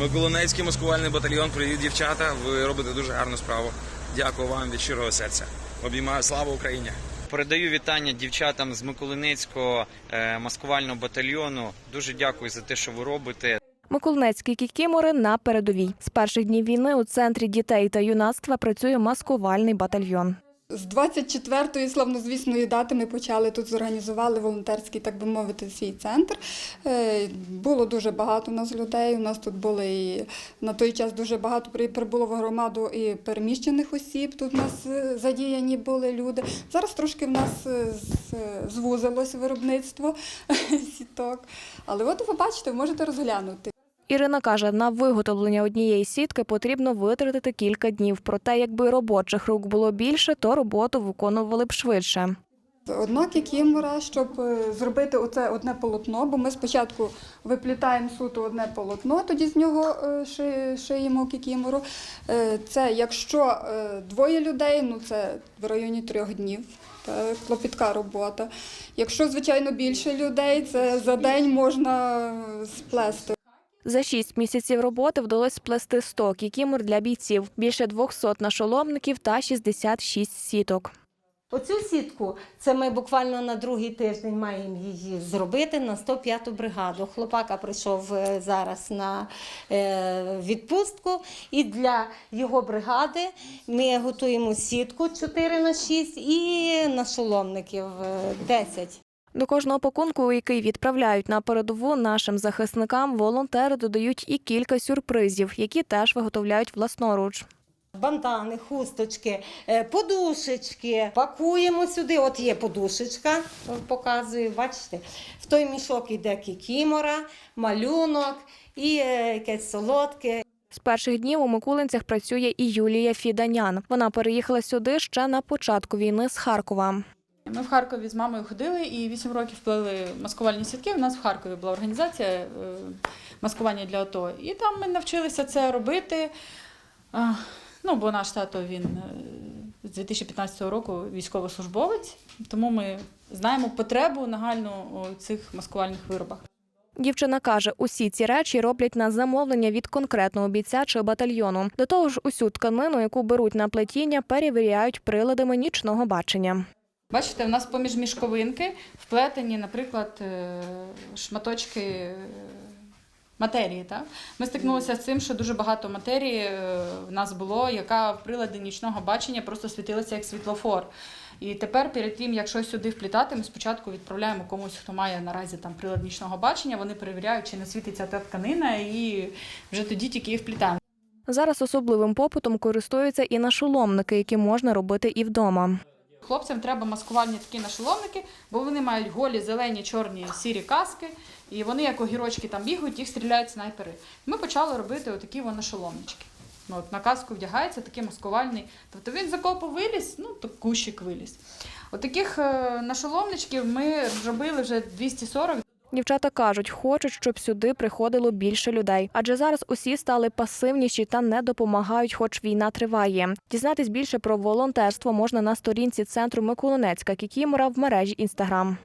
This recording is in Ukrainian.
Миколинецький маскувальний батальйон. Привіт, дівчата. Ви робите дуже гарну справу. Дякую вам від щирого серця. Обіймаю слава Україні! Передаю вітання дівчатам з Миколинецького е, маскувального батальйону. Дуже дякую за те, що ви робите. Миколинецькі кікімори на передовій. З перших днів війни у центрі дітей та юнацтва працює маскувальний батальйон. З 24-ї славнозвісної дати ми почали тут зорганізували волонтерський, так би мовити, свій центр. Е, Було дуже багато у нас людей. У нас тут були і на той час дуже багато прибуло в громаду і переміщених осіб. Тут у нас е, задіяні були люди. Зараз трошки в нас е, звузилось виробництво сіток. Але от ви бачите, можете розглянути. Ірина каже, на виготовлення однієї сітки потрібно витратити кілька днів. Проте, якби робочих рук було більше, то роботу виконували б швидше. Одна кікімора, щоб е, зробити оце одне полотно, бо ми спочатку виплітаємо суто одне полотно, тоді з нього е, шиємо кікімору. Е, Це якщо двоє людей, ну це в районі трьох днів. Та клопітка робота. Якщо, звичайно, більше людей, це за день можна сплести. За шість місяців роботи вдалося сплести 100 кікімор для бійців, більше 200 нашоломників та 66 сіток. Оцю сітку це ми буквально на другий тиждень маємо її зробити на 105-ту бригаду. Хлопака прийшов е, зараз на е, відпустку, і для його бригади ми готуємо сітку 4 на 6 і нашоломників е, 10. До кожного пакунку, який відправляють на передову нашим захисникам, волонтери додають і кілька сюрпризів, які теж виготовляють власноруч. Бантани, хусточки, е, подушечки. Пакуємо сюди. От є подушечка, показую, бачите. В той мішок йде кікімора, малюнок і е, якесь солодке. З перших днів у Микулинцях працює і Юлія Фіданян. Вона переїхала сюди ще на початку війни з Харкова. Ми в Харкові з мамою ходили і 8 років плели маскувальні сітки. У нас в Харкові була організація е, маскування для АТО. І там ми навчилися це робити. Ну, бо наш тато він е, з 2015 року військовослужбовець, тому ми знаємо потребу нагальну у цих маскувальних виробах. Дівчина каже, усі ці речі роблять на замовлення від конкретного бійця чи батальйону. До того ж, усю тканину, яку беруть на плетіння, перевіряють приладами нічного бачення. Бачите, в нас поміж мішковинки вплетені, наприклад, е, шматочки е, матерії. Так? Ми стикнулися з цим, що дуже багато матерії е, в нас було, яка в приладі нічного бачення просто світилася як світлофор. І тепер, перед тим, як щось сюди вплітати, ми спочатку відправляємо комусь, хто має наразі там прилад нічного бачення, вони перевіряють, чи не світиться та тканина, і вже тоді тільки її вплітаємо. Зараз особливим попитом користуються і нашоломники, які можна робити і вдома. Хлопцям треба маскувальні такі нашоломники, бо вони мають голі, зелені, чорні, сірі каски, і вони, як огірочки там бігають, їх стріляють снайпери. Ми почали робити отакі вони нашоломнички. Ну, от на каску вдягається такий маскувальний. Тобто він закопу виліз, ну то кущик виліз. Отаких е, нашоломничків ми робили вже 240. Дівчата кажуть, хочуть, щоб сюди приходило більше людей, адже зараз усі стали пасивніші та не допомагають, хоч війна триває. Дізнатись більше про волонтерство можна на сторінці центру Миколинецька Кікімора в мережі Інстаграм.